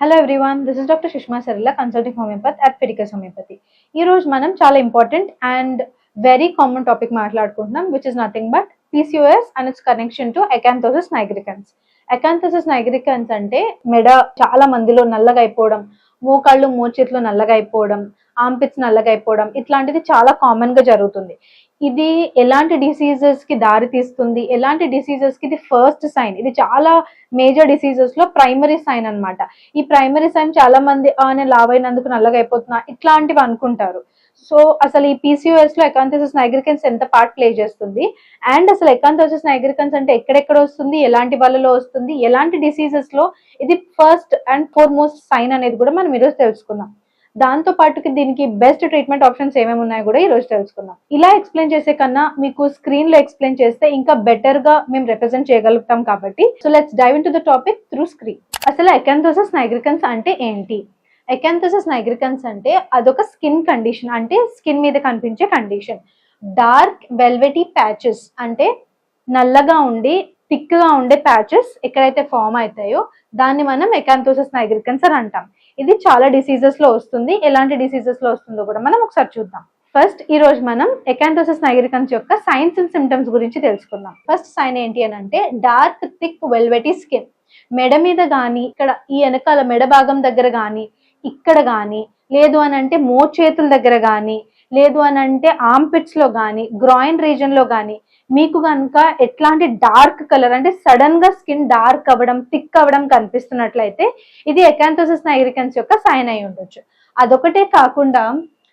Hello everyone this is doctor Sushma Sarilla consulting homeopathy at Fedicus homeopathy ఈ రోజు మనం చాలా important and very common topic మాట్లాడుకుంటున్నాం which is nothing but PCOS and its connection to acanthosis nigricans acanthosis nigricans అంటే మెడ చాలా మందిలో నల్లగా అయిపోవడం మోకాళ్ళు మోచేతులు నల్లగా అయిపోవడం ఆంపిట్స్ నల్లగా అయిపోవడం ఇట్లాంటిది చాలా కామన్గా జరుగుతుంది. ఇది ఎలాంటి డిసీజెస్కి దారి తీస్తుంది? ఎలాంటి డిసీజెస్కి ఇది ఫస్ట్ సైన్ ఇది చాలా మేజర్ డిసీజెస్లో ప్రైమరీ సైన్ అన్నమాట. ఈ ప్రైమరీ సైన్ చాలా మంది నేను లావ్ అయినందుకు నల్లగా అయిపోతున్నా ఇట్లాంటివి అనుకుంటారు. సో అసలు ఈ పీసీఓఎస్లో ఎకాంథోసిస్ నైగ్రికన్స్ ఎంత పార్ట్ ప్లే చేస్తుంది? అండ్ అసలు ఎకాంథోసిస్ నైగ్రికన్స్ అంటే ఎక్కడెక్కడ వస్తుంది? ఎలాంటి వాళ్ళలో వస్తుంది? ఎలాంటి డిసీజెస్లో ఇది first and foremost sign అనేది కూడా మనం ఈరోజు తెలుసుకుందాం. దాంతో పాటుకి దీనికి బెస్ట్ ట్రీట్మెంట్ ఆప్షన్స్ ఏమేమి ఉన్నాయో కూడా ఈ రోజు తెలుసుకుందాం. ఇలా ఎక్స్ప్లెయిన్ చేసే కన్నా మీకు స్క్రీన్లో ఎక్స్ప్లెయిన్ చేస్తే ఇంకా బెటర్గా మేము రిప్రజెంట్ చేయగలుగుతాం కాబట్టి. So let's dive into the topic through screen అసలు ఎకాంథోసస్ నైగ్రికన్స్ అంటే ఏంటి? ఎకాంథోసస్ నైగ్రికన్స్ అంటే అదొక స్కిన్ కండిషన్ అంటే స్కిన్ మీద కనిపించే కండిషన్ డార్క్ వెల్వెటీ ప్యాచెస్ అంటే నల్లగా ఉండి థిక్గా ఉండే ప్యాచెస్ ఎక్కడైతే ఫామ్ అవుతాయో దాన్ని మనం ఎకాంతోసెస్ నైగ్రికన్స్ అని అంటాం. ఇది చాలా డిసీజెస్లో వస్తుంది. ఎలాంటి డిసీజెస్లో వస్తుందో కూడా మనం ఒకసారి చూద్దాం. ఫస్ట్ ఈ రోజు మనం ఎకాంతోసెస్ నైగ్రికన్స్ యొక్క సైన్స్ అండ్ సిమ్టమ్స్ గురించి తెలుసుకుందాం. ఫస్ట్ సైన్ ఏంటి అని అంటే డార్క్ థిక్ వెల్వెటీ స్కిన్ మెడ మీద గాని ఇక్కడ ఈ వెనకాల మెడ భాగం దగ్గర గాని ఇక్కడ గాని లేదు అని అంటే మోచేతుల దగ్గర గాని లేదు అని అంటే ఆంపిట్స్లో గాని గ్రాయిన్ రీజన్లో గాని మీకు కనుక ఎట్లాంటి డార్క్ కలర్ అంటే సడన్గా స్కిన్ డార్క్ అవ్వడం థిక్ అవ్వడం కనిపిస్తున్నట్లయితే ఇది ఎకాంథోసిస్ నైగ్రికన్స్ యొక్క సైన్ అయి ఉండొచ్చు. అదొకటే కాకుండా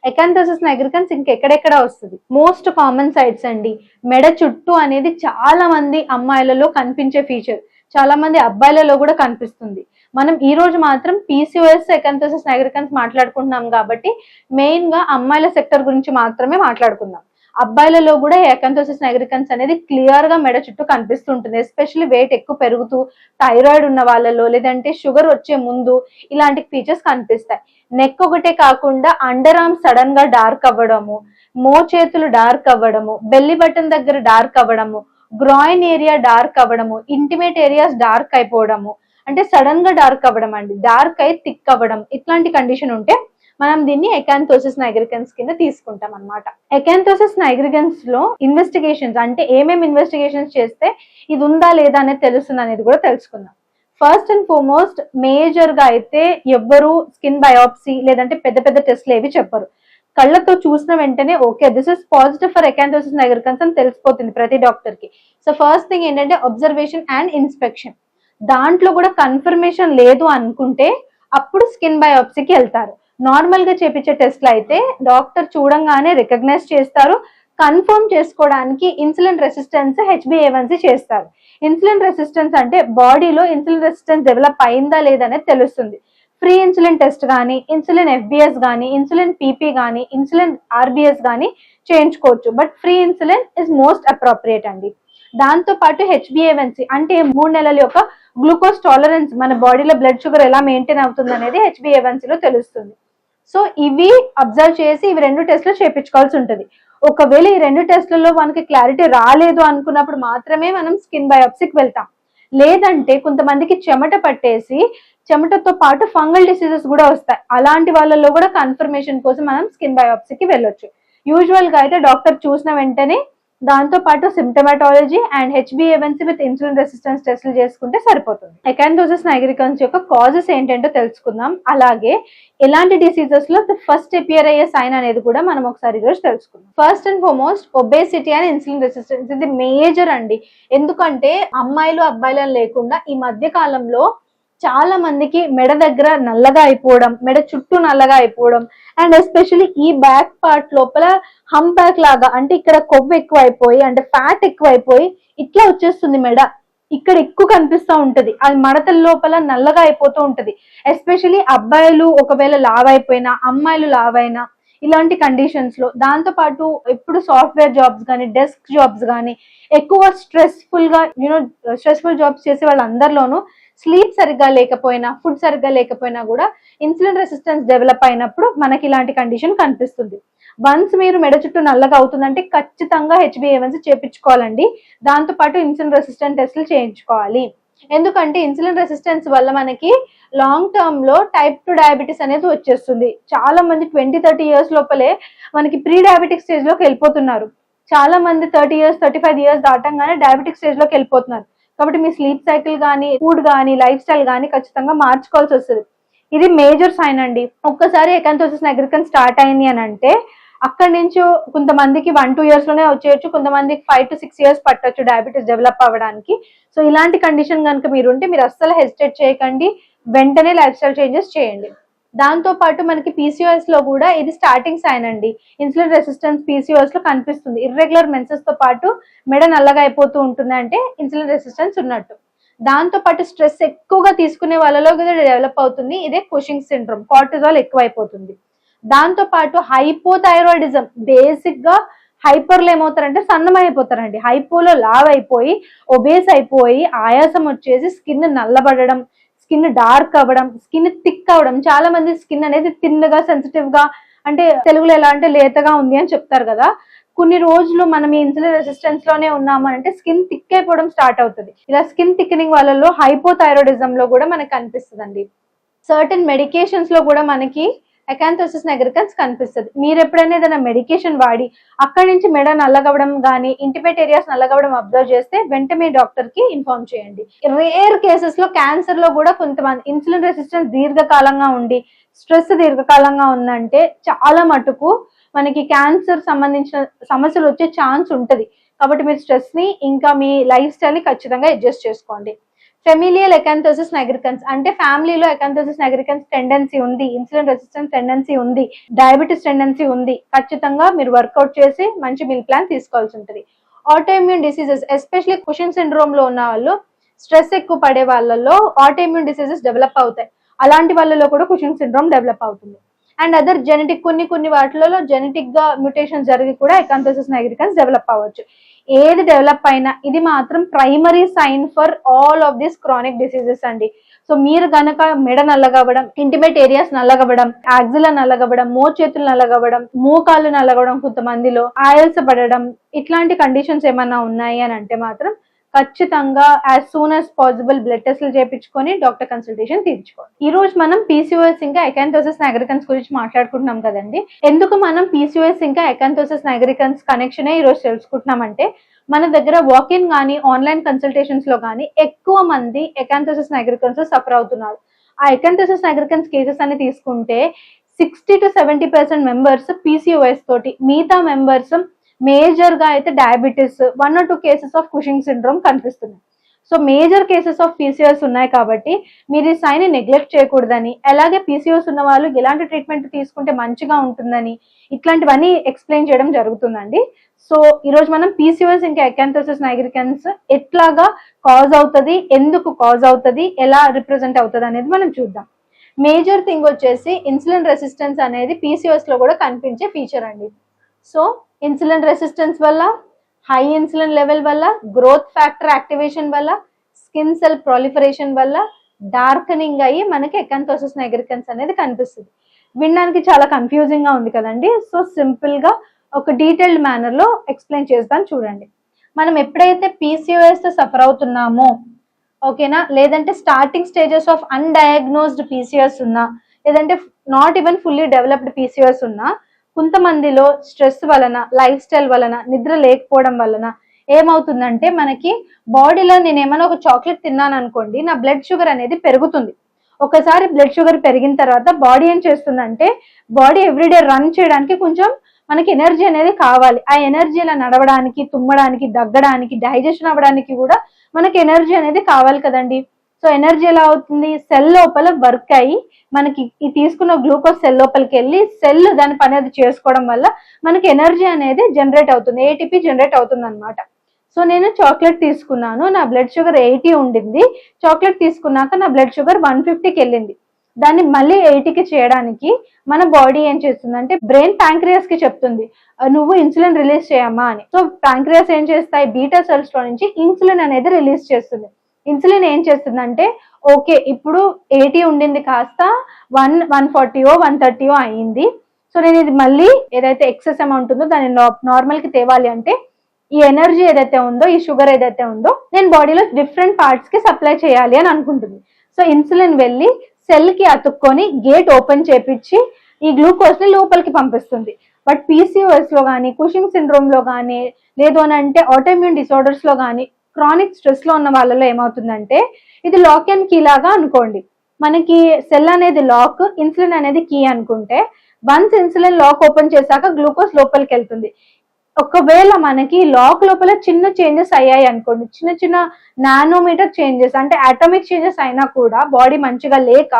ఎకాంథోసిస్ నైగ్రికన్స్ ఇంకెక్కడెక్కడ వస్తుంది? మోస్ట్ కామన్ సైట్స్ అండి. మెడ చుట్టూ అనేది చాలా మంది అమ్మాయిలలో కనిపించే ఫీచర్ చాలా మంది అబ్బాయిలలో కూడా కనిపిస్తుంది. మనం ఈ రోజు మాత్రం పీసీఓఎస్ ఎకాంథోసిస్ నైగ్రికన్స్ మాట్లాడుకుంటున్నాం కాబట్టి మెయిన్గా అమ్మాయిల సెక్టర్ గురించి మాత్రమే మాట్లాడుకుందాం. అబ్బాయిలలో కూడా ఎకంథోసిస్ నైగ్రికన్స్ అనేది క్లియర్గా మెడ చుట్టూ కనిపిస్తుంటుంది. ఎస్పెషల్లీ వెయిట్ ఎక్కువ పెరుగుతూ థైరాయిడ్ ఉన్న వాళ్ళలో లేదంటే షుగర్ వచ్చే ముందు ఇలాంటి ఫీచర్స్ కనిపిస్తాయి. నెక్ ఒకటే కాకుండా అండర్ ఆర్మ్ సడన్గా డార్క్ అవ్వడము మోచేతులు డార్క్ అవ్వడము బెల్లి బటన్ దగ్గర డార్క్ అవ్వడము గ్రాయిన్ ఏరియా డార్క్ అవ్వడము ఇంటిమేట్ ఏరియాస్ డార్క్ అయిపోవడము. అంటే సడన్గా డార్క్ అవ్వడం అండి. డార్క్ అయి థిక్ అవ్వడం. ఇట్లాంటి కండిషన్ ఉంటే మనం దీన్ని ఎకాంతోసిస్ నైగ్రికన్స్ కింద తీసుకుంటాం అన్నమాట. ఎకాంతోసిస్ నైగ్రికన్స్లో ఇన్వెస్టిగేషన్స్ అంటే ఏమేమి ఇన్వెస్టిగేషన్స్ చేస్తే ఇది ఉందా లేదా అనేది తెలుస్తుంది అనేది కూడా తెలుసుకుందాం. ఫస్ట్ అండ్ ఫార్మోస్ట్ మేజర్గా అయితే ఎవ్వరు స్కిన్ బయోప్సీ లేదంటే పెద్ద పెద్ద టెస్ట్లు ఏవి చెప్పరు. కళ్ళతో చూసిన వెంటనే okay this is positive for acanthosis nigricans అని తెలిసిపోతుంది ప్రతి డాక్టర్కి. సో ఫస్ట్ థింగ్ ఏంటంటే అబ్జర్వేషన్ అండ్ ఇన్స్పెక్షన్ దాంట్లో కూడా కన్ఫర్మేషన్ లేదు అనుకుంటే అప్పుడు స్కిన్ బయోప్సీకి వెళ్తారు. నార్మల్గా చేపించే టెస్ట్లు అయితే డాక్టర్ చూడంగానే రికగ్నైజ్ చేస్తారు. కన్ఫర్మ్ చేసుకోవడానికి ఇన్సులిన్ రెసిస్టెన్స్ హెచ్బిఏవన్సీ చేస్తారు. ఇన్సులిన్ రెసిస్టెన్స్ అంటే బాడీలో ఇన్సులిన్ రెసిస్టెన్స్ డెవలప్ అయిందా లేదనేది తెలుస్తుంది. ఫ్రీ ఇన్సులిన్ టెస్ట్ కానీ ఇన్సులిన్ ఎఫ్బిఎస్ కానీ ఇన్సులిన్ పీపీ కానీ ఇన్సులిన్ ఆర్బిఎస్ కానీ చేయించుకోవచ్చు. But free insulin is most appropriate అండి. దాంతో పాటు హెచ్బిఏవన్సీ అంటే మూడు నెలల యొక్క గ్లూకోజ్ టాలరెన్స్ మన బాడీలో బ్లడ్ షుగర్ ఎలా మెయింటైన్ అవుతుంది అనేది HbA1c లో తెలుస్తుంది. సో ఇవి అబ్జర్వ్ చేసి ఇవి రెండు టెస్ట్లు చేయించుకోవాల్సి ఉంటుంది. ఒకవేళ ఈ రెండు టెస్ట్లలో మనకి క్లారిటీ రాలేదు అనుకున్నప్పుడు మాత్రమే మనం స్కిన్ బయోప్సీకి వెళ్తాం. లేదంటే కొంతమందికి చెమట పట్టేసి చెమటతో పాటు ఫంగల్ డిసీజెస్ కూడా వస్తాయి. అలాంటి వాళ్ళలో కూడా కన్ఫర్మేషన్ కోసం మనం స్కిన్ బయోప్సీకి వెళ్ళొచ్చు. యూజువల్గా అయితే డాక్టర్ చూసిన వెంటనే దాంతో పాటు సిమ్టమాటాలజీ అండ్ హెచ్బిఏవన్సీ విత్ ఇన్సులిన్ రెసిస్టెన్స్ టెస్ట్లు చేసుకుంటే సరిపోతుంది. ఎకాండోసిస్ నైగ్రికన్స్ యొక్క కాజెస్ ఏంటంటో తెలుసుకుందాం. అలాగే ఎలాంటి డిసీజెస్లో ఫస్ట్ అపియర్ అయ్యే సైన్ అనేది కూడా మనం ఒకసారి ఈరోజు తెలుసుకుందాం. First and foremost obesity and insulin resistance ఇది మేజర్ అండి. ఎందుకంటే అమ్మాయిలు అబ్బాయిలను లేకుండా ఈ మధ్య కాలంలో చాలా మందికి మెడ దగ్గర నల్లగా అయిపోవడం మెడ చుట్టూ నల్లగా అయిపోవడం అండ్ ఎస్పెషల్లీ ఈ బ్యాక్ పార్ట్ లోపల హమ్ బ్యాక్ లాగా అంటే ఇక్కడ కొవ్వు ఎక్కువ అయిపోయి అంటే ఫ్యాట్ ఎక్కువ అయిపోయి ఇట్లా వచ్చేస్తుంది మెడ. ఇక్కడ ఎక్కువ కనిపిస్తూ ఉంటది. అది మడతల లోపల నల్లగా అయిపోతూ ఉంటది. ఎస్పెషల్లీ అబ్బాయిలు ఒకవేళ లావ్ అయిపోయినా అమ్మాయిలు లావ్ అయినా ఇలాంటి కండిషన్స్లో దాంతో పాటు ఎప్పుడు సాఫ్ట్వేర్ జాబ్స్ కానీ డెస్క్ జాబ్స్ కానీ ఎక్కువ స్ట్రెస్ఫుల్గా యూనో స్ట్రెస్ఫుల్ జాబ్స్ చేసే వాళ్ళందరిలోనూ స్లీప్ సరిగ్గా లేకపోయినా ఫుడ్ సరిగ్గా లేకపోయినా కూడా ఇన్సులిన్ రెసిస్టెన్స్ డెవలప్ అయినప్పుడు మనకి ఇలాంటి కండిషన్ కనిపిస్తుంది. వన్స్ మీరు మెడ చుట్టూ నల్లగా అవుతుందంటే ఖచ్చితంగా హెచ్బిఏవన్సీ చేపించుకోవాలండి. దాంతో పాటు ఇన్సులిన్ రెసిస్టెంట్ టెస్ట్లు చేయించుకోవాలి. ఎందుకంటే ఇన్సులిన్ రెసిస్టెన్స్ వల్ల మనకి లాంగ్ టర్మ్లో టైప్ టు డయాబెటీస్ అనేది వచ్చేస్తుంది. చాలా మంది ట్వంటీ థర్టీ ఇయర్స్ లోపలే మనకి ప్రీ డయాబెటిక్ స్టేజ్లోకి వెళ్ళిపోతున్నారు. చాలా మంది thirty years thirty five years దాటంగానే diabetic స్టేజ్లోకి వెళ్ళిపోతున్నారు. కాబట్టి మీ స్లీప్ సైకిల్ కానీ ఫుడ్ కానీ లైఫ్ స్టైల్ కానీ ఖచ్చితంగా మార్చుకోవాల్సి వస్తుంది. ఇది మేజర్ సైన్ అండి. ఒక్కసారి ఎకంతోసిస్ నెగ్రికన్ స్టార్ట్ అయింది అని అంటే అక్కడి నుంచి కొంతమందికి వన్ టూ ఇయర్స్లోనే వచ్చేయచ్చు కొంతమందికి ఫైవ్ టు సిక్స్ ఇయర్స్ పట్టొచ్చు డయాబెటీస్ డెవలప్ అవ్వడానికి. సో ఇలాంటి కండిషన్ కనుక మీరు ఉంటే మీరు అస్సలు హెసిటేట్ చేయకండి. వెంటనే లైఫ్ స్టైల్ చేంజెస్ చేయండి. దాంతో పాటు మనకి పీసీఓఎస్లో కూడా ఇది స్టార్టింగ్ సైన్ అండి. ఇన్సులిన్ రెసిస్టెన్స్ పీసీఓఎస్లో కనిపిస్తుంది. ఇర్రెగ్యులర్ మెన్సెస్తో పాటు మెడ నల్లగా అయిపోతూ ఉంటుంది అంటే ఇన్సులిన్ రెసిస్టెన్స్ ఉన్నట్టు. దాంతో పాటు స్ట్రెస్ ఎక్కువగా తీసుకునే వాళ్ళలో కూడా డెవలప్ అవుతుంది. ఇదే కుషింగ్ సిండ్రోమ్ కార్టిజాల్ ఎక్కువ అయిపోతుంది దాంతో పాటు హైపోథైరాయిడిజం బేసిక్గా హైపర్లు ఏమవుతారంటే సన్నం అయిపోతారండి హైపోలో లావ్ అయిపోయి ఒబేస్ అయిపోయి ఆయాసం వచ్చేసి స్కిన్ నల్లబడడం స్కిన్ డార్క్ అవ్వడం స్కిన్ థిక్ అవ్వడం చాలా మంది స్కిన్ అనేది తిన్నగా సెన్సిటివ్గా అంటే తెలుగులో ఎలా అంటే లేతగా ఉంది అని చెప్తారు కదా. కొన్ని రోజులు మనం ఈ ఇన్సులిన్ రెసిస్టెన్స్లోనే ఉన్నాము అంటే స్కిన్ థిక్ అయిపోవడం స్టార్ట్ అవుతుంది. ఇలా స్కిన్ థిక్నింగ్ వాళ్ళలో హైపోథైరాయిడిజం లో కూడా మనకి కనిపిస్తుంది సర్టన్ మెడికేషన్స్లో కూడా మనకి ఎకాంథోసిస్ నెగ్రికన్స్ కనిపిస్తుంది. మీరు ఎప్పుడైనా ఏదైనా మెడికేషన్ వాడి అక్కడి నుంచి మెడ నల్లగవడం కానీ ఇంటిమేట్ ఏరియాస్ నల్లగవడం అబ్జర్వ్ చేస్తే వెంటనే డాక్టర్కి ఇన్ఫార్మ్ చేయండి. రేర్ కేసెస్లో క్యాన్సర్లో కూడా కొంతమంది ఇన్సులిన్ రెసిస్టెన్స్ దీర్ఘకాలంగా ఉండి స్ట్రెస్ దీర్ఘకాలంగా ఉందంటే చాలా మటుకు మనకి క్యాన్సర్ సంబంధించిన సమస్యలు వచ్చే ఛాన్స్ ఉంటుంది. కాబట్టి మీరు స్ట్రెస్ని ఇంకా మీ లైఫ్ స్టైల్ని ఖచ్చితంగా అడ్జస్ట్ చేసుకోండి. ఫెమిలియల్ ఎకాంథోసిస్ నెగ్రికన్స్ అంటే ఫ్యామిలీలో ఎకాంథోసిస్ నెగ్రికన్స్ టెండెన్సీ ఉంది. ఇన్సులిన్ రెసిస్టెన్స్ టెండెన్సీ ఉంది. డయాబెటీస్ టెండెన్సీ ఉంది. ఖచ్చితంగా మీరు వర్కౌట్ చేసి మంచి మీల్ ప్లాన్ తీసుకోవాల్సి ఉంటుంది. ఆటోఇమ్యూన్ డిసీజెస్ ఎస్పెషలీ కుషన్ సిండ్రోమ్లో ఉన్న వాళ్ళు స్ట్రెస్ ఎక్కువ పడే వాళ్ళలో ఆటోఇమ్యూన్ డిసీజెస్ డెవలప్ అవుతాయి. అలాంటి వాళ్ళలో కూడా కుషన్ సిండ్రోమ్ డెవలప్ అవుతుంది. అండ్ అదర్ జెనెటిక్ కొన్ని కొన్ని వాటిలలో జెనెటిక్గా మ్యూటేషన్ జరిగి కూడా ఎకాంథోసిస్ నైగ్రికన్స్ డెవలప్ అవ్వచ్చు. ఏది డెవలప్ అయినా ఇది మాత్రం primary sign for all of this chronic diseases అండి. సో మీరు గనక మెడ నల్లగవ్వడం ఇంటిమేట్ ఏరియాస్ నల్లగవ్వడం యాక్సిల నల్లగవ్వడం మో చేతులు నల్లగవ్వడం మోకాళ్ళు నల్లగవ్వడం కొంతమందిలో ఆయాస పడడం ఇట్లాంటి కండిషన్స్ ఏమన్నా ఉన్నాయి అని అంటే మాత్రం ఖచ్చితంగా as soon as possible blood టెస్ట్లు చేయించుకొని డాక్టర్ కన్సల్టేషన్ తీర్చుకోవాలి. ఈ రోజు మనం పీసీఓఎస్ ఇంకా ఎకాంథోసిస్ నగరికన్స్ గురించి మాట్లాడుకుంటున్నాం కదండి. ఎందుకు మనం పీసీఓఎస్ ఇంకా ఎకాంథోసిస్ నగరికన్స్ కనెక్షన్ ఈ రోజు తెలుసుకుంటున్నామంటే మన దగ్గర వాకిన్ కానీ ఆన్లైన్ కన్సల్టేషన్స్లో కానీ ఎక్కువ మంది ఎకాంతోసిస్ నగరికన్స్ సఫర్ అవుతున్నారు. ఆ ఎకాంతోసిస్ నగరికన్స్ కేసెస్ అని తీసుకుంటే sixty to seventy percent members PCOS తోటి మిగతా మెంబర్స్ మేజర్గా అయితే diabetes one or two cases of Cushing syndrome కనిపిస్తున్నాయి. So major cases of PCOS ఉన్నాయి కాబట్టి మీరు ఈ సైన్ నెగ్లెక్ట్ చేయకూడదని అలాగే పీసీఎస్ ఉన్న వాళ్ళు ఎలాంటి ట్రీట్మెంట్ తీసుకుంటే మంచిగా ఉంటుందని ఇట్లాంటివన్నీ ఎక్స్ప్లెయిన్ చేయడం జరుగుతుందండి. సో ఈరోజు మనం పీసీఎస్ ఇంకా ఎకాంథోసిస్ నైగ్రికన్స్ ఎట్లాగా కాజ్ అవుతుంది ఎందుకు కాజ్ అవుతుంది ఎలా రిప్రజెంట్ అవుతుంది అనేది మనం చూద్దాం. మేజర్ థింగ్ వచ్చేసి ఇన్సులిన్ రెసిస్టెన్స్ అనేది పీసీఎస్లో కూడా కనిపించే ఫీచర్ అండి. సో ఇన్సులిన్ రెసిస్టెన్స్ వల్ల హై ఇన్సులిన్ లెవెల్ వల్ల గ్రోత్ ఫ్యాక్టర్ యాక్టివేషన్ వల్ల స్కిన్ సెల్ ప్రాలిఫరేషన్ వల్ల డార్కనింగ్ అయ్యి మనకి ఎకంతోసిస్ నెగ్రికన్స్ అనేది కనిపిస్తుంది. వినడానికి చాలా కన్ఫ్యూజింగ్గా ఉంది కదండి. సో సింపుల్గా ఒక డీటెయిల్డ్ మేనర్లో ఎక్స్ప్లెయిన్ చేస్తాను చూడండి. మనం ఎప్పుడైతే పీసీఓఎస్తో సఫర్ అవుతున్నామో ఓకేనా లేదంటే starting stages of undiagnosed PCOS ఉన్నా లేదంటే not even fully developed PCOS ఉన్నా కొంతమందిలో స్ట్రెస్ వలన లైఫ్ స్టైల్ వలన నిద్ర లేకపోవడం వలన ఏమవుతుందంటే మనకి బాడీలో నేను ఏమైనా ఒక చాక్లెట్ తిన్నాను అనుకోండి నా బ్లడ్ షుగర్ అనేది పెరుగుతుంది. ఒకసారి బ్లడ్ షుగర్ పెరిగిన తర్వాత బాడీ ఏం చేస్తుందంటే బాడీ ఎవ్రీడే రన్ చేయడానికి కొంచెం మనకి ఎనర్జీ అనేది కావాలి. ఆ ఎనర్జీ ఇలా నడవడానికి తుమ్మడానికి దగ్గడానికి డైజెషన్ అవ్వడానికి కూడా మనకి ఎనర్జీ అనేది కావాలి కదండి. సో ఎనర్జీ ఎలా అవుతుంది? సెల్ లోపల వర్క్ అయ్యి మనకి ఈ తీసుకున్న గ్లూకోజ్ సెల్ లోపలికి వెళ్ళి సెల్ దాని పని అది చేసుకోవడం వల్ల మనకి ఎనర్జీ అనేది జనరేట్ అవుతుంది. ఏటీపీ జనరేట్ అవుతుంది అనమాట సో నేను చాక్లెట్ తీసుకున్నాను. నా బ్లడ్ షుగర్ ఎయిటీ ఉండింది. చాక్లెట్ తీసుకున్నాక నా బ్లడ్ షుగర్ వన్ ఫిఫ్టీకి వెళ్ళింది. దాన్ని మళ్ళీ ఎయిటీకి చేయడానికి మన బాడీ ఏం చేస్తుందంటే బ్రెయిన్ ప్యాంక్రియాస్కి చెప్తుంది నువ్వు ఇన్సులిన్ రిలీజ్ చేయమ్మా అని. సో ప్యాంక్రియాస్ ఏం చేస్తాయి? బీటా సెల్స్లో నుంచి ఇన్సులిన్ అనేది రిలీజ్ చేస్తుంది. ఇన్సులిన్ ఏం చేస్తుందంటే ఓకే ఇప్పుడు ఎయిటీ ఉండింది కాస్త వన్ వన్ ఫార్టీయో వన్ థర్టీయో అయ్యింది సో నేను ఇది మళ్ళీ ఏదైతే ఎక్సెస్ అమౌంట్ ఉందో దాన్ని నార్మల్కి తేవాలి అంటే ఈ ఎనర్జీ ఏదైతే ఉందో ఈ షుగర్ ఏదైతే ఉందో నేను బాడీలో డిఫరెంట్ పార్ట్స్కి సప్లై చేయాలి అని అనుకుంటుంది. సో ఇన్సులిన్ వెళ్ళి సెల్కి అతుక్కొని గేట్ ఓపెన్ చేపించి ఈ గ్లూకోజ్ని లోపలికి పంపిస్తుంది. బట్ పీసీఓఎస్లో కానీ కుషింగ్ సిండ్రోమ్లో కానీ లేదు అని అంటే ఆటోమ్యూన్ డిసార్డర్స్లో కానీ క్రానిక్ స్ట్రెస్లో ఉన్న వాళ్ళలో ఏమవుతుందంటే ఇది లాక్ అండ్ కీ లాగా అనుకోండి. మనకి సెల్ అనేది లాక్ ఇన్సులిన్ అనేది కీ అనుకుంటే వన్స్ ఇన్సులిన్ లాక్ ఓపెన్ చేశాక గ్లూకోజ్ లోపలికి వెళ్తుంది. ఒకవేళ మనకి లాక్ లోపల చిన్న చేంజెస్ అయ్యాయి అనుకోండి చిన్న చిన్న నానోమీటర్ చేంజెస్ అంటే అటామిక్ చేంజెస్ అయినా కూడా బాడీ మంచిగా లేక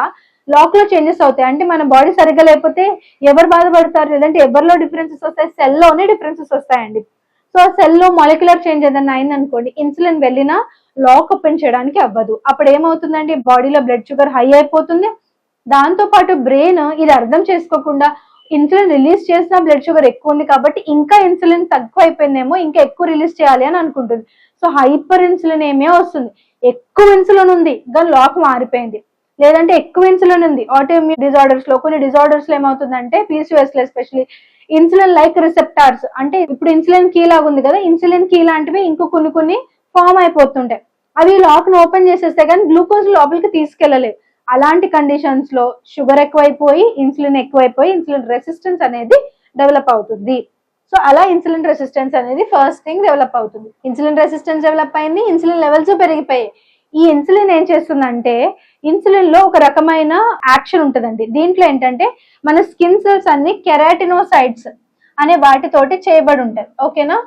లాక్లో చేంజెస్ అవుతాయి. అంటే మన బాడీ సరిగ్గా లేకపోతే ఎవరు బాధపడతారు? లేదంటే ఎవరిలో డిఫరెన్సెస్ వస్తాయి? సెల్లోనే డిఫరెన్సెస్ వస్తాయండి. సో సెల్లో మాలిక్యులర్ చేంజ్ ఏదైనా అయిందనుకోండి ఇన్సులిన్ వెళ్ళినా లాక్ ఓపెన్ చేయడానికి అవ్వదు. అప్పుడు ఏమవుతుందండి బాడీలో బ్లడ్ షుగర్ హై అయిపోతుంది. దాంతో పాటు బ్రెయిన్ ఇది అర్థం చేసుకోకుండా ఇన్సులిన్ రిలీజ్ చేసిన బ్లడ్ షుగర్ ఎక్కువ ఉంది కాబట్టి ఇంకా ఇన్సులిన్ తక్కువ అయిపోయిందేమో ఇంకా ఎక్కువ రిలీజ్ చేయాలి అని అనుకుంటుంది. సో హైపర్ ఇన్సులిన్ ఏమే వస్తుంది? ఎక్కువ ఇన్సులిన్ ఉంది దాని లాక్ మారిపోయింది. లేదంటే ఎక్కువ ఇన్సులిన్ ఉంది. ఆటోమ్యూన్ డిజార్డర్స్లో కొన్ని డిజార్డర్స్లో ఏమవుతుందంటే పీసీఎస్లో ఎస్పెషలీ ఇన్సులిన్ లైక్ రిసెప్టార్స్ అంటే ఇప్పుడు ఇన్సులిన్ కీ లాగా ఉంది కదా ఇన్సులిన్ కీ లాంటివి ఇంకో కొన్ని కొన్ని ఫామ్ అయిపోతుంటాయి. అవి లాక్ను ఓపెన్ చేసేస్తే కానీ గ్లూకోజ్ లోపలికి తీసుకెళ్ళలేదు అలాంటి కండిషన్స్లో షుగర్ ఎక్కువైపోయి ఇన్సులిన్ ఎక్కువైపోయి ఇన్సులిన్ రెసిస్టెన్స్ అనేది డెవలప్ అవుతుంది. సో అలా ఇన్సులిన్ రెసిస్టెన్స్ అనేది ఫస్ట్ థింగ్ డెవలప్ అవుతుంది. ఇన్సులిన్ రెసిస్టెన్స్ డెవలప్ అయింది ఇన్సులిన్ లెవెల్స్ పెరిగిపోయాయి. ఈ ఇన్సులిన్ ఏం చేస్తుందంటే ఇన్సులిన్లో ఒక రకమైన యాక్షన్ ఉంటుందండి. దీంట్లో ఏంటంటే మన స్కిన్ సెల్స్ అన్ని కెరాటినోసైడ్స్ అనే వాటితోటి చేయబడి ఉంటాయి ఓకేనా?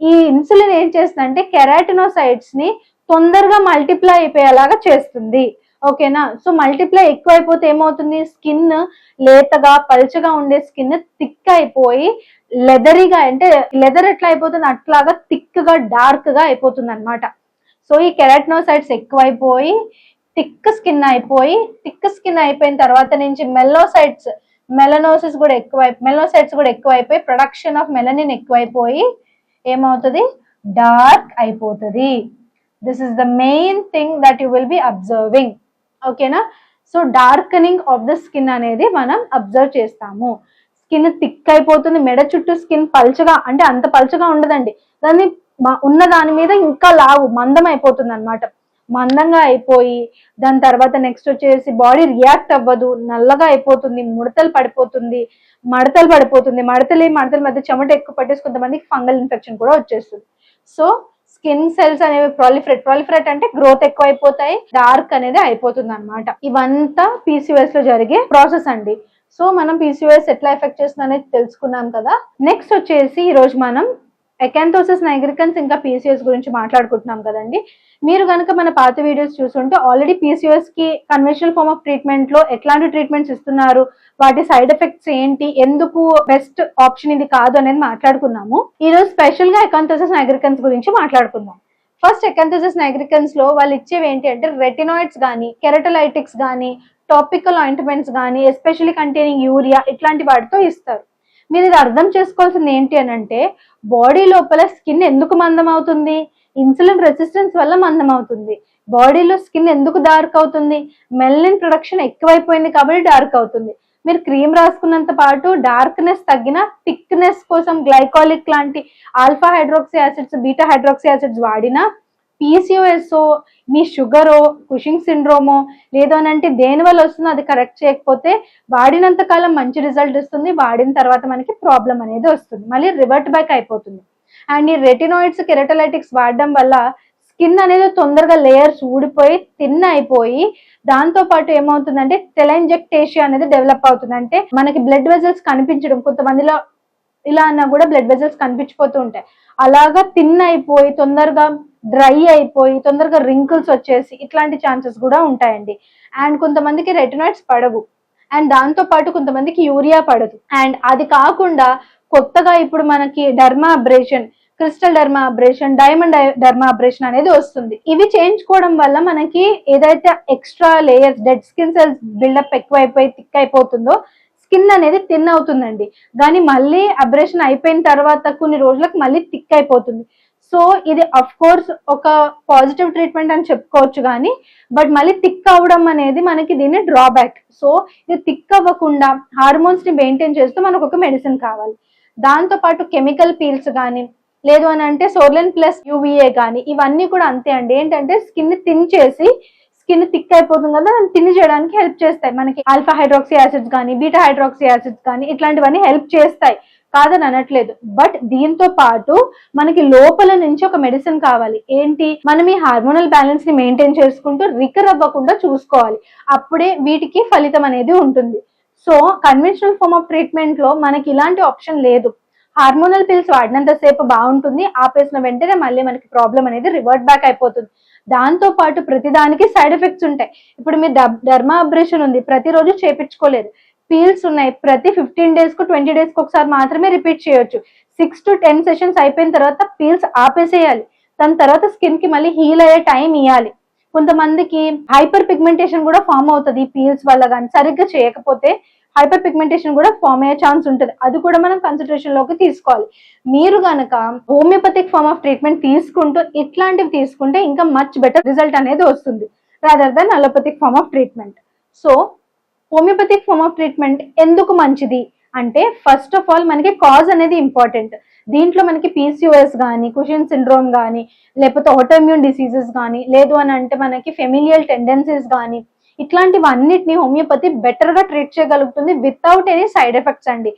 ఈ ఇన్సులిన్ ఏం చేస్తుందంటే కెరాటినోసైడ్స్ని తొందరగా మల్టిప్లై అయిపోయేలాగా చేస్తుంది. ఓకేనా? సో మల్టిప్లై ఎక్కువ అయిపోతే ఏమవుతుంది? స్కిన్ లేతగా పల్చగా ఉండే స్కిన్ థిక్ అయిపోయి లెదరీగా అంటే లెదర్ ఎట్లా అయిపోతుంది? అట్లాగా థిక్గా డార్క్గా అయిపోతుంది అనమాట సో ఈ కెరాటినోసైడ్స్ ఎక్కువైపోయి థిక్ స్కిన్ అయిపోయి థిక్ స్కిన్ అయిపోయిన తర్వాత నుంచి మెల్లోసైడ్స్ మెలనోసిస్ కూడా ఎక్కువై మెలనోసైడ్స్ కూడా ఎక్కువైపోయి ప్రొడక్షన్ ఆఫ్ మెలనిన్ ఎక్కువైపోయి ఏమవుతుంది? డార్క్ అయిపోతుంది. This is the main thing that you will be observing ఓకేనా? So darkening of the skin అనేది మనం అబ్జర్వ్ చేస్తాము. స్కిన్ థిక్ అయిపోతుంది మెడ చుట్టూ స్కిన్ పల్చగా అంటే అంత పల్చగా ఉండదండి. దాన్ని ఉన్న దాని మీద ఇంకా లావు మందం అయిపోతుంది అనమాట మందంగా అయిపోయి దాని తర్వాత నెక్స్ట్ వచ్చేసి బాడీ రియాక్ట్ అవ్వదు నల్లగా అయిపోతుంది ముడతలు పడిపోతుంది మడతలు పడిపోతుంది. మడతలు ఈ మడతల? మధ్య చెమట ఎక్కువ పట్టేసి కొంతమందికి ఫంగల్ ఇన్ఫెక్షన్ కూడా వచ్చేస్తుంది. సో స్కిన్ సెల్స్ అనేవి ప్రాలిఫరేట్ ప్రాలిఫరేట్ అంటే గ్రోత్ ఎక్కువ అయిపోతాయి డార్క్ అనేది అయిపోతుంది అనమాట ఇవంతా పీసీఎస్లో జరిగే ప్రాసెస్ అండి. సో మనం పీసీఎస్ ఎట్లా ఎఫెక్ట్ చేస్తుంది అనేది తెలుసుకున్నాం కదా. నెక్స్ట్ వచ్చేసి ఈ రోజు మనం ఎకాంతోసిస్ నైగ్రికన్స్ ఇంకా పీసీఎస్ గురించి మాట్లాడుకుంటున్నాం కదండి. మీరు కనుక మన పాత వీడియోస్ చూసుంటే ఆల్రెడీ పీసీఎస్కి కన్వెన్షనల్ ఫార్మ్ ఆఫ్ ట్రీట్మెంట్లో ఎట్లాంటి ట్రీట్మెంట్స్ ఇస్తున్నారు? వాటి సైడ్ ఎఫెక్ట్స్ ఏంటి? ఎందుకు బెస్ట్ ఆప్షన్ ఇది కాదు అనేది మాట్లాడుకున్నాము. ఈ రోజు స్పెషల్గా ఎకాంతోసిస్ నైగ్రికన్స్ గురించి మాట్లాడుకుందాం. ఫస్ట్ ఎకంథసిస్ నైగ్రికన్స్లో వాళ్ళు ఇచ్చేవి ఏంటి అంటే రెటినాయిడ్స్ కానీ కెరటలైటిక్స్ కానీ టాపికల్ ఆయింట్మెంట్స్ కానీ ఎస్పెషల్లీ కంటైనింగ్ యూరియా ఇట్లాంటి వాటితో ఇస్తారు. మీరు ఇది అర్థం చేసుకోవాల్సింది ఏంటి అని అంటే బాడీ లోపల స్కిన్ ఎందుకు మందం అవుతుంది ఇన్సులిన్ రెసిస్టెన్స్ వల్ల మందం అవుతుంది బాడీలో స్కిన్ ఎందుకు డార్క్ అవుతుంది? మెల్లిన్ ప్రొడక్షన్ ఎక్కువైపోయింది కాబట్టి డార్క్ అవుతుంది. మీరు క్రీమ్ రాసుకున్నంత పాటు డార్క్నెస్ తగ్గిన థిక్నెస్ కోసం గ్లైకాలిక్ లాంటి alpha hydroxy acids beta hydroxy acids వాడినా పీసీఓఎస్ఓ మీ షుగరో కుషింగ్ సిండ్రోమో లేదోనంటే దేని వల్ల వస్తుందో అది కరెక్ట్ చేయకపోతే వాడినంత కాలం మంచి రిజల్ట్ ఇస్తుంది వాడిన తర్వాత మనకి ప్రాబ్లం అనేది వస్తుంది. మళ్ళీ రివర్ట్ బ్యాక్ అయిపోతుంది. అండ్ ఈ రెటినాయిడ్స్ కెరటలైటిక్స్ వాడడం వల్ల స్కిన్ అనేది తొందరగా లేయర్స్ ఊడిపోయి తిన్ అయిపోయి దాంతో పాటు ఏమవుతుందంటే టెలెంజెక్టేషియా అనేది డెవలప్ అవుతుంది. అంటే మనకి బ్లడ్ వెజల్స్ కనిపించడం కొంతమందిలో ఇలా అన్నా కూడా బ్లడ్ వెజల్స్ కనిపించిపోతూ ఉంటాయి. అలాగా తిన్ అయిపోయి తొందరగా డ్రై అయిపోయి తొందరగా రింకిల్స్ వచ్చేసి ఇట్లాంటి ఛాన్సెస్ కూడా ఉంటాయండి. అండ్ కొంతమందికి రెటినాయిడ్స్ పడవు. అండ్ దాంతో పాటు కొంతమందికి యూరియా పడదు. అండ్ అది కాకుండా కొత్తగా ఇప్పుడు మనకి dermabrasion crystal dermabrasion diamond dermabrasion అనేది వస్తుంది. ఇవి చేయించుకోవడం వల్ల మనకి ఏదైతే extra layers dead skin cells buildup ఎక్కువైపోయి థిక్ అయిపోతుందో స్కిన్ అనేది తిన్ అవుతుందండి. కానీ మళ్ళీ అబ్రేషన్ అయిపోయిన తర్వాత కొన్ని రోజులకు మళ్ళీ థిక్ అయిపోతుంది. సో ఇది అఫ్ కోర్స్ ఒక పాజిటివ్ ట్రీట్మెంట్ అని చెప్పుకోవచ్చు కానీ బట్ మళ్ళీ థిక్ అవ్వడం అనేది మనకి దీన్ని డ్రాబ్యాక్ సో ఇది థిక్ అవ్వకుండా హార్మోన్స్ని మెయింటైన్ చేస్తూ మనకు ఒక మెడిసిన్ కావాలి. దాంతో పాటు కెమికల్ పీల్స్ కానీ లేదు అని అంటే సోర్లెన్ ప్లస్ యూవీఏ కానీ ఇవన్నీ కూడా అంతే అండి. ఏంటంటే స్కిన్ థిన్ చేసి స్కిన్ థిక్ అయిపోతుంది కదా దాన్ని థిన్ చేయడానికి హెల్ప్ చేస్తాయి. మనకి ఆల్ఫా హైడ్రాక్సీ యాసిడ్స్ కానీ బీటా హైడ్రాక్సీ యాసిడ్స్ కానీ ఇట్లాంటివన్నీ హెల్ప్ చేస్తాయి. కాదని అనట్లేదు. బట్ దీంతో పాటు మనకి లోపల నుంచి ఒక మెడిసిన్ కావాలి. ఏంటి? మనం ఈ హార్మోనల్ బ్యాలెన్స్ని మెయింటైన్ చేసుకుంటూ రికర్ అవ్వకుండా చూసుకోవాలి. అప్పుడే వీటికి ఫలితం అనేది ఉంటుంది. సో కన్వెన్షనల్ ఫార్మ్ ఆఫ్ ట్రీట్మెంట్లో మనకి ఇలాంటి ఆప్షన్ లేదు. హార్మోనల్ పిల్స్ వాడినంత సేపు బాగుంటుంది. ఆపేసిన వెంటనే మళ్ళీ మనకి ప్రాబ్లం అనేది రివర్ట్ బ్యాక్ అయిపోతుంది. దాంతో పాటు ప్రతిదానికి సైడ్ ఎఫెక్ట్స్ ఉంటాయి. ఇప్పుడు మీ డర్మా అబ్రేషన్ ఉంది. ప్రతిరోజు చేపించుకోలేదు. పీల్స్ ఉన్నాయి. ప్రతి ఫిఫ్టీన్ డేస్కు ట్వంటీ డేస్కు ఒకసారి మాత్రమే రిపీట్ చేయొచ్చు. సిక్స్ టు టెన్ సెషన్స్ అయిపోయిన తర్వాత పీల్స్ ఆపేసేయాలి. దాని తర్వాత స్కిన్కి మళ్ళీ హీల్ అయ్యే టైం ఇవ్వాలి కొంతమందికి హైపర్ పిగ్మెంటేషన్ కూడా ఫామ్ అవుతుంది పీల్స్ వల్ల కానీ సరిగ్గా చేయకపోతే హైపర్ పిగ్మెంటేషన్ కూడా ఫామ్ అయ్యే ఛాన్స్ ఉంటుంది. అది కూడా మనం కన్సిడరేషన్లోకి తీసుకోవాలి. మీరు గనక హోమియోపతిక్ ఫార్మ్ ఆఫ్ ట్రీట్మెంట్ తీసుకుంటూ ఇట్లాంటివి తీసుకుంటే ఇంకా మచ్ బెటర్ రిజల్ట్ అనేది వస్తుంది. Rather than allopathic form of treatment so homeopathic form of treatment ఎందుకు మంచిది? అంటే ఫస్ట్ ఆఫ్ ఆల్ మనకి కాజ్ అనేది ఇంపార్టెంట్ దీంట్లో మనకి పీసీఓఎస్ కానీ కుషన్ సిండ్రోమ్ కానీ లేకపోతే ఆటోమ్యూన్ డిసీజెస్ కానీ లేదు అని అంటే మనకి ఫెమిలియల్ టెండెన్సీస్ కానీ ఇట్లాంటివన్నిటిని హోమియోపతి బెటర్గా ట్రీట్ చేయగలుగుతుంది వితౌట్ ఎనీ సైడ్ ఎఫెక్ట్స్ అండి.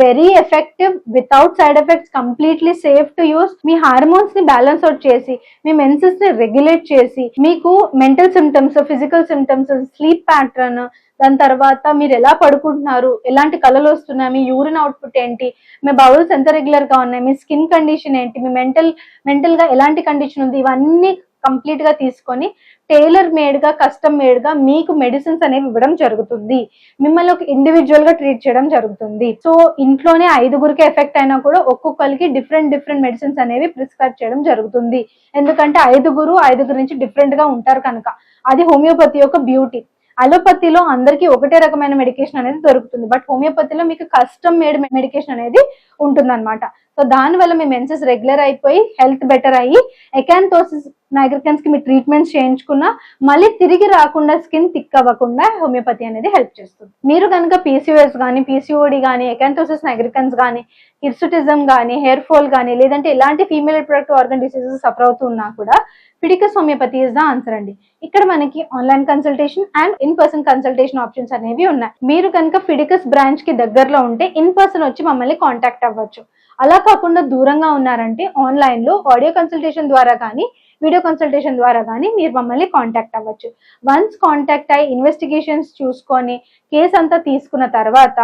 Very effective without side effects completely safe to use మీ హార్మోన్స్ని బ్యాలెన్స్ అవుట్ చేసి మీ మెన్సెస్ని రెగ్యులేట్ చేసి మీకు mental symptoms physical symptoms sleep pattern దాని తర్వాత మీరు ఎలా పడుకుంటున్నారు? ఎలాంటి కళలు వస్తున్నాయి? మీ యూరిన్ అవుట్పుట్ ఏంటి? మీ బౌల్స్ ఎంత రెగ్యులర్గా ఉన్నాయి? మీ స్కిన్ కండిషన్ ఏంటి? మీ మెంటల్ మెంటల్గా ఎలాంటి కండిషన్ ఉంది? ఇవన్నీ కంప్లీట్గా తీసుకొని టైలర్ మేడ్గా కస్టమ్ మేడ్గా మీకు మెడిసిన్స్ అనేవి ఇవ్వడం జరుగుతుంది. మిమ్మల్ని ఒక ఇండివిజువల్గా ట్రీట్ చేయడం జరుగుతుంది. సో ఇంట్లోనే ఐదుగురికి ఎఫెక్ట్ అయినా కూడా ఒక్కొక్కరికి డిఫరెంట్ డిఫరెంట్ మెడిసిన్స్ అనేవి ప్రిస్క్రైబ్ చేయడం జరుగుతుంది. ఎందుకంటే ఐదుగురు ఐదుగురు నుంచి డిఫరెంట్గా ఉంటారు కనుక. అది హోమియోపతి యొక్క బ్యూటీ అలోపతిలో అందరికీ ఒకటే రకమైన మెడికేషన్ అనేది దొరుకుతుంది. బట్ హోమియోపతిలో మీకు కస్టమ్ మేడ్ మెడికేషన్ అనేది ఉంటుంది అనమాట సో దానివల్ల మీ మెన్సెస్ రెగ్యులర్ అయిపోయి హెల్త్ బెటర్ అయ్యి ఎకాంతోసిస్ నైగ్రికన్స్కి మీ ట్రీట్మెంట్స్ చేయించుకున్నా మళ్ళీ తిరిగి రాకుండా స్కిన్ థిక్ అవ్వకుండా హోమియోపతి అనేది హెల్ప్ చేస్తుంది. మీరు కనుక పీసీఓఎస్ కానీ పీసీఓడి కానీ ఎకాంతోసిస్ నైగ్రికన్స్ కానీ హిర్సుటిజం కానీ హెయిర్ ఫాల్ కానీ లేదంటే ఎలాంటి female product organ diseases suffer అవుతున్నా కూడా Fiticus homeopathy is the answer అండి. ఇక్కడ మనకి online consultation and in person consultation options అనేవి ఉన్నాయి. మీరు కనుక ఫిడికస్ బ్రాంచ్కి దగ్గరలో ఉంటే ఇన్ పర్సన్ వచ్చి మమ్మల్ని కాంటాక్ట్ అవ్వచ్చు. అలా కాకుండా దూరంగా ఉన్నారంటే ఆన్లైన్లో ఆడియో కన్సల్టేషన్ ద్వారా కానీ వీడియో కన్సల్టేషన్ ద్వారా కానీ మీరు మమ్మల్ని కాంటాక్ట్ అవ్వచ్చు. వన్స్ కాంటాక్ట్ అయ్యి ఇన్వెస్టిగేషన్స్ చూసుకొని కేసు అంతా తీసుకున్న తర్వాత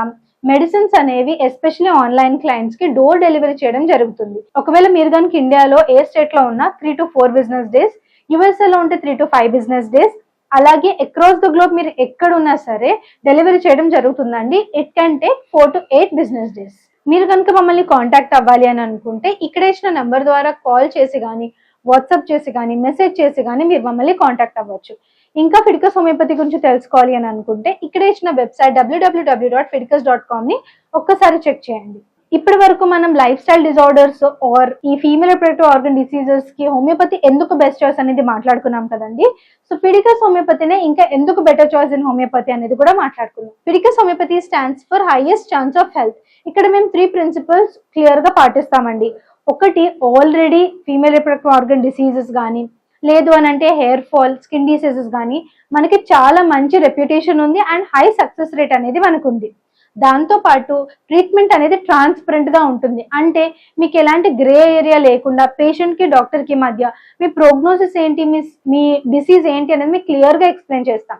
మెడిసిన్స్ అనేవి ఎస్పెషల్లీ ఆన్లైన్ క్లయింట్స్కి డోర్ డెలివరీ చేయడం జరుగుతుంది. ఒకవేళ మీరు కనుక ఇండియాలో ఏ స్టేట్లో ఉన్నా three to four business days USA లో ఉంటే three to five business days అలాగే అక్రాస్ ద గ్లోబ్ మీరు ఎక్కడున్నా సరే డెలివరీ చేయడం జరుగుతుందండి. It can take four to eight business days మీరు కనుక మమ్మల్ని కాంటాక్ట్ అవ్వాలి అని అనుకుంటే ఇక్కడ ఇచ్చిన నెంబర్ ద్వారా కాల్ చేసి కానీ వాట్సాప్ చేసి కానీ మెసేజ్ చేసి కానీ మీరు మమ్మల్ని కాంటాక్ట్ అవ్వచ్చు. ఇంకా ఫిడికస్ హోమియోపతి గురించి తెలుసుకోవాలి అని అనుకుంటే ఇక్కడ ఇచ్చిన website WWW dot Fiticus dot కామ్ని ఒక్కసారి చెక్ చేయండి. ఇప్పటి వరకు మనం లైఫ్ స్టైల్ డిజార్డర్స్ ఆర్ ఈ ఫీమేల్ రిప్రొడక్టివ్ ఆర్గన్ డిసీజెస్కి హోమియోపతి ఎందుకు బెస్ట్ చాయిస్ అనేది మాట్లాడుకున్నాం కదండి? సో పిడికస్ హోమియోపతినే ఇంకా ఎందుకు బెటర్ చాయిస్ ఇన్ హోమియోపతి అనేది కూడా మాట్లాడుకున్నాం. Fiticus homeopathy stands for highest chance of health ఇక్కడ మేము త్రీ ప్రిన్సిపల్స్ క్లియర్గా పాటిస్తామండి. ఒకటి already female reproductive organ diseases కానీ లేదు అని అంటే హెయిర్ ఫాల్ స్కిన్ డిసీజెస్ కానీ మనకి చాలా మంచి రెప్యుటేషన్ ఉంది అండ్ హై సక్సెస్ రేట్ అనేది మనకు ఉంది దాంతో పాటు ట్రీట్మెంట్ అనేది ట్రాన్స్పరెంట్గా ఉంటుంది. అంటే మీకు ఎలాంటి గ్రే ఏరియా లేకుండా పేషెంట్కి డాక్టర్కి మధ్య మీ ప్రోగ్నోసిస్ ఏంటి మీ మీ డిసీజ్ ఏంటి అనేది మీకు క్లియర్గా ఎక్స్ప్లెయిన్ చేస్తాం.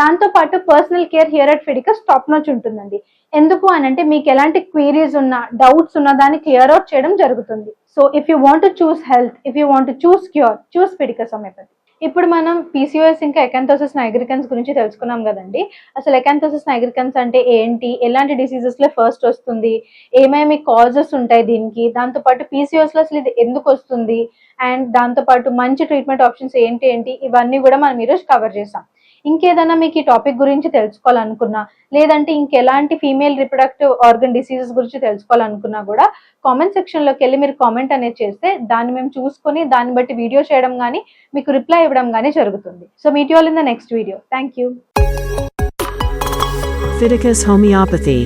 దాంతో పాటు personal care here at Fiticus top notch ఉంటుందండి. ఎందుకు అని అంటే మీకు ఎలాంటి క్వీరీస్ ఉన్నా డౌట్స్ ఉన్నా దాన్ని క్లియర్ అవుట్ చేయడం జరుగుతుంది. So if you want choose health if you want choose cure choose Fiticus homeopathy ఇప్పుడు మనం పీసీఓఎస్ ఇంకా ఎకాంతోసిస్ నైగ్రికన్స్ గురించి తెలుసుకున్నాం కదండి. అసలు ఎకాంతోసిస్ నైగ్రికన్స్ అంటే ఏంటి? ఎలాంటి డిసీజెస్లో ఫస్ట్ వస్తుంది? ఏమేమి కాజెస్ ఉంటాయి దీనికి? దాంతో పాటు పీసీఓఎస్లో అసలు ఇది ఎందుకు వస్తుంది? అండ్ దాంతో పాటు మంచి ట్రీట్మెంట్ ఆప్షన్స్ ఏంటి ఏంటి? ఇవన్నీ కూడా మనం ఈరోజు కవర్ చేసాం. ఇంకేదైనా మీకు ఈ టాపిక్ గురించి తెలుసుకోవాలనుకున్నా లేదంటే ఇంకెలాంటి ఫీమేల్ రిప్రొడక్టివ్ ఆర్గన్ డిసీజెస్ గురించి తెలుసుకోవాలనుకున్నా కూడా కామెంట్ సెక్షన్లోకి వెళ్ళి మీరు కామెంట్ అనేది చేస్తే దాన్ని మేము చూసుకొని దాన్ని బట్టి వీడియో చేయడం కానీ మీకు రిప్లై ఇవ్వడం కానీ జరుగుతుంది. So meet you all in the next video thank you Fiticus Homeopathy